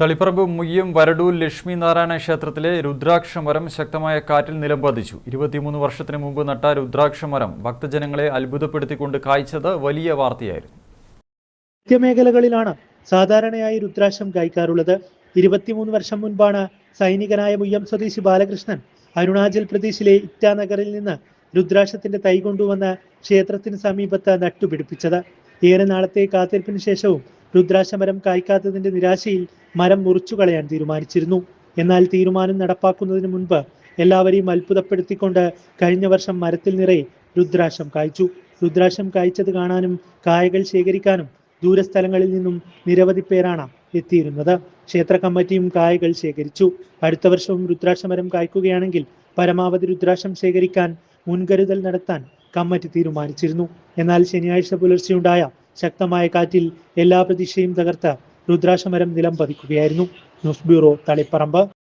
തളിപ്പറമ്പ് മുയ്യം വരടൂർ ലക്ഷ്മി നാരായണ ക്ഷേത്രത്തിലെ രുദ്രാക്ഷ മരം ശക്തമായ കാറ്റിൽ നിലം പതിച്ചു. ഇരുപത്തിമൂന്ന് വർഷത്തിന് മുമ്പ് നട്ട രുദ്രാക്ഷ മരം ഭക്തജനങ്ങളെ അത്ഭുതപ്പെടുത്തിക്കൊണ്ട് കായ്ച്ചത് വലിയ വാർത്തയായിരുന്നു. മേഖലകളിലാണ് സാധാരണയായി രുദ്രാക്ഷം കായ്ക്കാറുള്ളത്. ഇരുപത്തിമൂന്ന് വർഷം മുൻപാണ് സൈനികനായ മുയ്യം സ്വദേശി ബാലകൃഷ്ണൻ അരുണാചൽ പ്രദേശിലെ ഇറ്റാനഗറിൽ നിന്ന് രുദ്രാക്ഷത്തിന്റെ തൈ കൊണ്ടുവന്ന് ക്ഷേത്രത്തിന് സമീപത്ത് നട്ടുപിടിപ്പിച്ചത്. ഏറെ നാളത്തെ കാത്തിരിപ്പിന് ശേഷവും രുദ്രാക്ഷമരം കായ്ക്കാത്തതിന്റെ നിരാശയിൽ മരം മുറിച്ചു കളയാൻ തീരുമാനിച്ചിരുന്നു. എന്നാൽ തീരുമാനം നടപ്പാക്കുന്നതിന് മുൻപ് എല്ലാവരെയും അത്ഭുതപ്പെടുത്തിക്കൊണ്ട് കഴിഞ്ഞ വർഷം മരത്തിൽ നിറയെ രുദ്രാശം കായ്ച്ചു. രുദ്രാശം കായ്ച്ചത് കാണാനും കായകൾ ശേഖരിക്കാനും ദൂരസ്ഥലങ്ങളിൽ നിന്നും നിരവധി പേരാണ് എത്തിയിരുന്നത്. ക്ഷേത്ര കമ്മിറ്റിയും കായകൾ ശേഖരിച്ചു. അടുത്ത വർഷവും രുദ്രാക്ഷമരം കായ്ക്കുകയാണെങ്കിൽ പരമാവധി രുദ്രാക്ഷം ശേഖരിക്കാൻ മുൻകരുതൽ നടത്താൻ കമ്മിറ്റി തീരുമാനിച്ചിരുന്നു. എന്നാൽ ശനിയാഴ്ച പുലർച്ചെയുണ്ടായ ശക്തമായ കാറ്റിൽ എല്ലാ പ്രതീക്ഷയും തകർത്ത രുദ്രാക്ഷമരം നിലം പതിക്കുകയായിരുന്നു. News bureau Taliparamba.